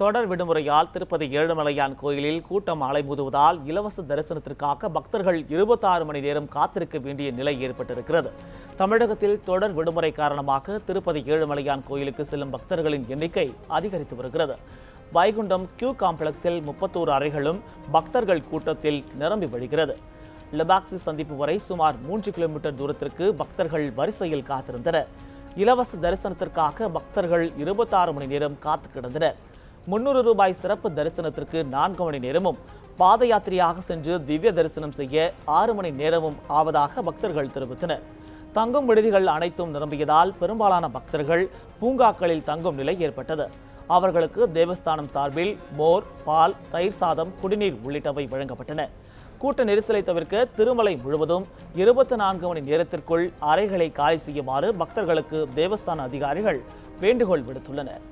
தொடர் விடுமுறையால் திருப்பதி ஏழுமலையான் கோயிலில் கூட்டம் அலைமோதுவதால் இலவச தரிசனத்திற்காக பக்தர்கள் இருபத்தாறு மணி நேரம் காத்திருக்க வேண்டிய நிலை ஏற்பட்டிருக்கிறது. தமிழகத்தில் தொடர் விடுமுறை காரணமாக திருப்பதி ஏழுமலையான் கோயிலுக்கு செல்லும் பக்தர்களின் எண்ணிக்கை அதிகரித்து வருகிறது. வைகுண்டம் கியூ காம்ப்ளெக்ஸில் முப்பத்தோரு அறைகளும் பக்தர்கள் கூட்டத்தில் நிரம்பி வழிகிறது. லெபாக்சி சந்திப்பு வரை சுமார் மூன்று கிலோமீட்டர் தூரத்திற்கு பக்தர்கள் வரிசையில் காத்திருந்தனர். இலவச தரிசனத்திற்காக பக்தர்கள் இருபத்தாறு மணி நேரம் காத்து கிடந்தனர். முன்னூறு ரூபாய் சிறப்பு தரிசனத்திற்கு நான்கு மணி நேரமும் பாத யாத்திரையாக சென்று திவ்ய தரிசனம் செய்ய ஆறு மணி நேரமும் ஆவதாக பக்தர்கள் தெரிவித்தனர். தங்கும் விடுதிகள் அனைத்தும் நிரம்பியதால் பெரும்பாலான பக்தர்கள் பூங்காக்களில் தங்கும் நிலை ஏற்பட்டது. அவர்களுக்கு தேவஸ்தானம் சார்பில் மோர் பால் தயிர் சாதம் குடிநீர் உள்ளிட்டவை வழங்கப்பட்டன. கூட்ட நெரிசலை தவிர்க்க திருமலை முழுவதும் இருபத்தி நான்கு மணி நேரத்திற்குள் அறைகளை காலி செய்யுமாறு பக்தர்களுக்கு தேவஸ்தான அதிகாரிகள் வேண்டுகோள் விடுத்துள்ளனர்.